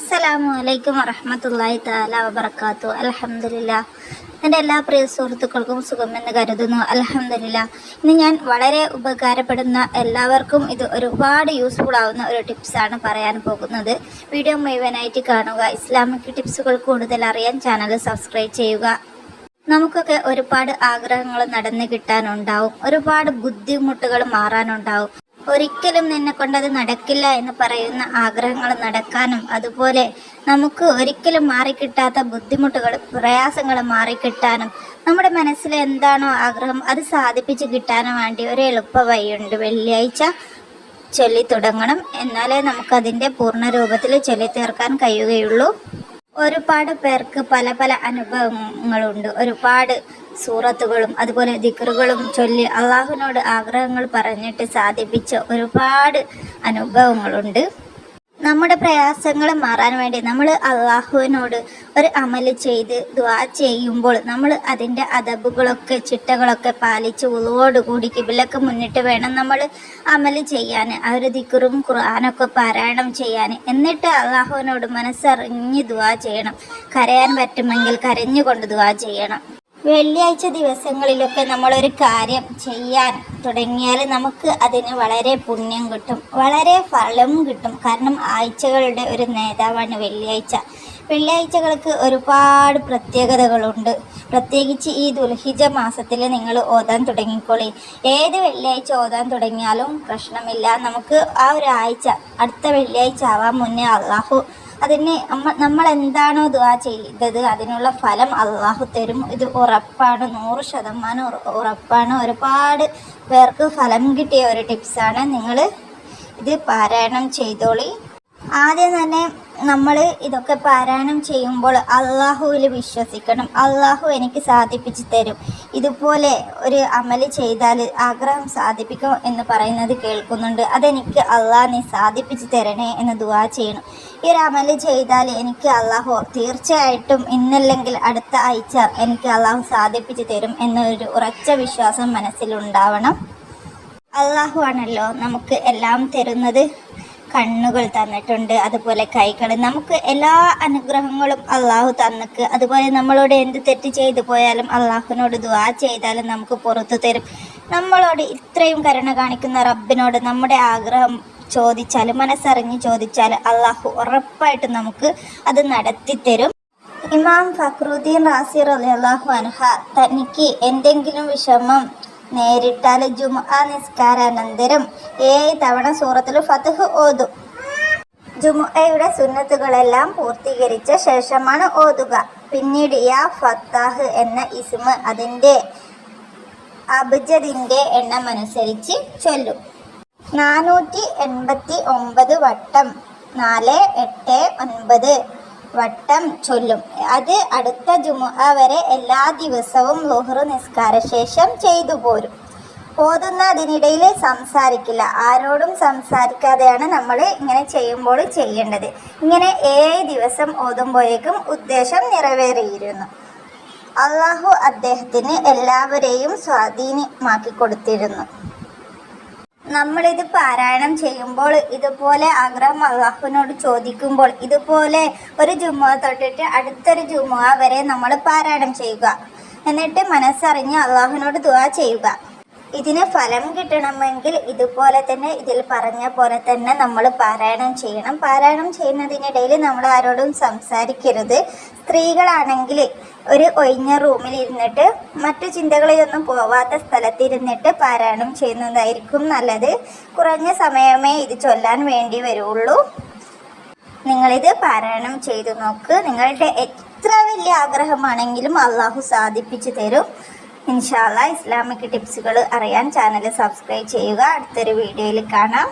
അസ്സലാമു അലൈക്കും വറഹമത്തല്ലാഹി താല വബർക്കാത്തു അലഹമില്ല എന്റെ എല്ലാ പ്രിയ സുഹൃത്തുക്കൾക്കും സുഖമെന്ന് കരുതുന്നു. അലഹമില്ല ഇന്ന് ഞാൻ വളരെ ഉപകാരപ്പെടുന്ന എല്ലാവർക്കും ഇത് ഒരുപാട് യൂസ്ഫുൾ ആവുന്ന ഒരു ടിപ്സാണ് പറയാൻ പോകുന്നത്. വീഡിയോ മുഴുവനായിട്ട് കാണുക. ഇസ്ലാമിക് ടിപ്സുകൾ കൂടുതൽ അറിയാൻ ചാനൽ സബ്സ്ക്രൈബ് ചെയ്യുക. നമുക്കൊക്കെ ഒരുപാട് ആഗ്രഹങ്ങൾ നടന്നു കിട്ടാനുണ്ടാവും. ഒരുപാട് ബുദ്ധിമുട്ടുകൾ മാറാനുണ്ടാവും. ഒരിക്കലും നിന്നെ കൊണ്ടത് നടക്കില്ല എന്ന് പറയുന്ന ആഗ്രഹങ്ങൾ നടക്കാനും അതുപോലെ നമുക്ക് ഒരിക്കലും മാറിക്കിട്ടാത്ത ബുദ്ധിമുട്ടുകൾ പ്രയാസങ്ങൾ മാറിക്കിട്ടാനും നമ്മുടെ മനസ്സിൽ എന്താണോ ആഗ്രഹം അത് സാധിപ്പിച്ച് കിട്ടാനും വേണ്ടി ഒരു എളുപ്പ വഴിയുണ്ട്. വെള്ളിയാഴ്ച ചൊല്ലി തുടങ്ങണം. എന്നാലേ നമുക്കതിന്റെ പൂർണ രൂപത്തിൽ ചൊല്ലി തീർക്കാൻ കഴിയുകയുള്ളൂ. ഒരുപാട് പേർക്ക് പല പല അനുഭവങ്ങളുണ്ട്. ഒരുപാട് സൂറത്തുകളും അതുപോലെ ദിക്കറുകളും ചൊല്ലി അള്ളാഹുവിനോട് ആഗ്രഹങ്ങൾ പറഞ്ഞിട്ട് സാധിപ്പിച്ച ഒരുപാട് അനുഭവങ്ങളുണ്ട്. നമ്മുടെ പ്രയാസങ്ങൾ മാറാൻ വേണ്ടി നമ്മൾ അള്ളാഹുവിനോട് ഒരു അമൽ ചെയ്ത് ദ്വാ ചെയ്യുമ്പോൾ നമ്മൾ അതിന്റെ അതബുകളൊക്കെ ചിട്ടകളൊക്കെ പാലിച്ച് ഉളവോടുകൂടി കിബിലൊക്കെ മുന്നിട്ട് വേണം നമ്മൾ അമൽ ചെയ്യാൻ ആ ഒരു ദിക്കറും ഖുർആാനൊക്കെ പാരായണം ചെയ്യാൻ. എന്നിട്ട് അള്ളാഹുവിനോട് മനസ്സറിഞ്ഞ് ദ്വാ ചെയ്യണം. കരയാൻ പറ്റുമെങ്കിൽ കരഞ്ഞുകൊണ്ട് ദ്വാ ചെയ്യണം. വെള്ളിയാഴ്ച ദിവസങ്ങളിലൊക്കെ നമ്മളൊരു കാര്യം ചെയ്യാൻ തുടങ്ങിയാൽ നമുക്ക് അതിന് വളരെ പുണ്യം കിട്ടും. വളരെ ഫലം കിട്ടും. കാരണം ആഴ്ചകളുടെ ഒരു നേതാവാണ് വെള്ളിയാഴ്ച. വെള്ളിയാഴ്ചകൾക്ക് ഒരുപാട് പ്രത്യേകതകളുണ്ട്. പ്രത്യേകിച്ച് ഈ ദുൽഹിജ മാസത്തിൽ നിങ്ങൾ ഓതാൻ തുടങ്ങിക്കോളി. ഏത് വെള്ളിയാഴ്ച ഓതാൻ തുടങ്ങിയാലും പ്രശ്നമില്ല. നമുക്ക് ആ ഒരാഴ്ച അടുത്ത വെള്ളിയാഴ്ച ആവാൻ മുന്നേ അള്ളാഹു അതിന് നമ്മൾ എന്താണോ ദുവാ ചെയ്തത് അതിനുള്ള ഫലം അള്ളാഹു തരും. ഇത് ഉറപ്പാണ്. നൂറ് ശതമാനം ഉറപ്പാണ്. ഒരുപാട് പേർക്ക് ഫലം കിട്ടിയ ഒരു ടിപ്സാണ്. നിങ്ങൾ ഇത് പാരായണം ചെയ്തോളി. ആദ്യം തന്നെ നമ്മൾ ഇതൊക്കെ പാരായണം ചെയ്യുമ്പോൾ അള്ളാഹുവിൽ വിശ്വസിക്കണം. അള്ളാഹു എനിക്ക് സാധിപ്പിച്ചു തരും. ഇതുപോലെ ഒരു അമൽ ചെയ്താൽ ആഗ്രഹം സാധിപ്പിക്കും എന്ന് പറയുന്നത് കേൾക്കുന്നുണ്ട്. അതെനിക്ക് അള്ളാഹ് നീ സാധിപ്പിച്ചു തരണേ എന്ന് ദുവാ ചെയ്യണം. ഈ ഒരു അമൽ ചെയ്താൽ എനിക്ക് അള്ളാഹു തീർച്ചയായിട്ടും ഇന്നല്ലെങ്കിൽ അടുത്ത ആഴ്ച എനിക്ക് അള്ളാഹു സാധിപ്പിച്ചു തരും എന്നൊരു ഉറച്ച വിശ്വാസം മനസ്സിലുണ്ടാവണം. അള്ളാഹു ആണല്ലോ നമുക്ക് എല്ലാം തരുന്നത്. കണ്ണുകൾ തന്നിട്ടുണ്ട് അതുപോലെ കൈകൾ നമുക്ക് എല്ലാ അനുഗ്രഹങ്ങളും അള്ളാഹു തന്നിക്ക്. അതുപോലെ നമ്മളോട് എന്ത് തെറ്റ് ചെയ്തു പോയാലും അള്ളാഹുവിനോട് ദുവാ ചെയ്താലും നമുക്ക് പുറത്തു തരും. നമ്മളോട് ഇത്രയും കരുണ കാണിക്കുന്ന റബ്ബിനോട് നമ്മുടെ ആഗ്രഹം ചോദിച്ചാൽ മനസ്സറിഞ്ഞ് ചോദിച്ചാൽ അള്ളാഹു ഉറപ്പായിട്ടും നമുക്ക് അത് നടത്തിത്തരും ഇമാം ഫക്രുദ്ദീൻ റാസിർ അലി അള്ളാഹു അൻഹ തനിക്ക് എന്തെങ്കിലും വിഷമം നേരിട്ടാൽ ജുമുഅ നിസ്കാരാനന്തരം ഏഴ് തവണ സൂറത്തിൽ ഫതഹ് ഓതും. ജുമുഅയുടെ സുന്നത്തുകളെല്ലാം പൂർത്തീകരിച്ച ശേഷമാണ് ഓതുക. പിന്നീട് യാ ഫത്താഹ് എന്ന ഇസ്മ അതിന്റെ അബ്ജദിന്റെ എണ്ണമനുസരിച്ച് ചൊല്ലും. നാനൂറ്റി എൺപത്തി ഒമ്പത് വട്ടം നാല് എട്ട് ഒൻപത് വട്ടം ചൊല്ലും. അത് അടുത്ത ജുമുഅ വരെ എല്ലാ ദിവസവും ലുഹ്റു നിസ്കാര ശേഷം ചെയ്തു പോരും. ഓതുന്ന അതിനിടയിൽ സംസാരിക്കില്ല. ആരോടും സംസാരിക്കാതെയാണ് നമ്മൾ ഇങ്ങനെ ചെയ്യുമ്പോൾ ചെയ്യേണ്ടത്. ഇങ്ങനെ ഏഴ് ദിവസം ഓതുമ്പോഴേക്കും ഉദ്ദേശം നിറവേറിയിരുന്നു. അള്ളാഹു അദ്ദേഹത്തിന് എല്ലാവരെയും സ്വാധീനമാക്കി കൊടുത്തിരുന്നു. നമ്മളിത് പാരായണം ചെയ്യുമ്പോൾ ഇതുപോലെ ആഗ്രഹം അള്ളാഹുവിനോട് ചോദിക്കുമ്പോൾ ഇതുപോലെ ഒരു ജുമുഅ തൊട്ടിട്ട് അടുത്തൊരു ജുമുഅ വരെ നമ്മൾ പാരായണം ചെയ്യുക. എന്നിട്ട് മനസ്സറിഞ്ഞ് അള്ളാഹുവിനോട് ദുവാ ചെയ്യുക. ഇതിന് ഫലം കിട്ടണമെങ്കിൽ ഇതുപോലെ തന്നെ ഇതിൽ പറഞ്ഞ പോലെ തന്നെ നമ്മൾ പാരായണം ചെയ്യണം. പാരായണം ചെയ്യുന്നതിനിടയിൽ നമ്മൾ ആരോടും സംസാരിക്കരുത്. സ്ത്രീകളാണെങ്കിൽ ഒരു ഒഴിഞ്ഞ റൂമിൽ ഇരുന്നിട്ട് മറ്റു ചിന്തകളിലൊന്നും പോവാത്ത സ്ഥലത്തിരുന്നിട്ട് പാരായണം ചെയ്യുന്നതായിരിക്കും നല്ലത്. കുറഞ്ഞ സമയമേ ഇത് ചൊല്ലാൻ വേണ്ടി വരുള്ളൂ. നിങ്ങളിത് പാരായണം ചെയ്തു നോക്ക്. നിങ്ങളുടെ എത്ര വലിയ ആഗ്രഹമാണെങ്കിലും അള്ളാഹു സാധിപ്പിച്ചു തരും. ഇൻഷാല്ല ഇസ്ലാമിക് ടിപ്സുകൾ അറിയാൻ ചാനൽ സബ്സ്ക്രൈബ് ചെയ്യുക. അടുത്തൊരു വീഡിയോയിൽ കാണാം.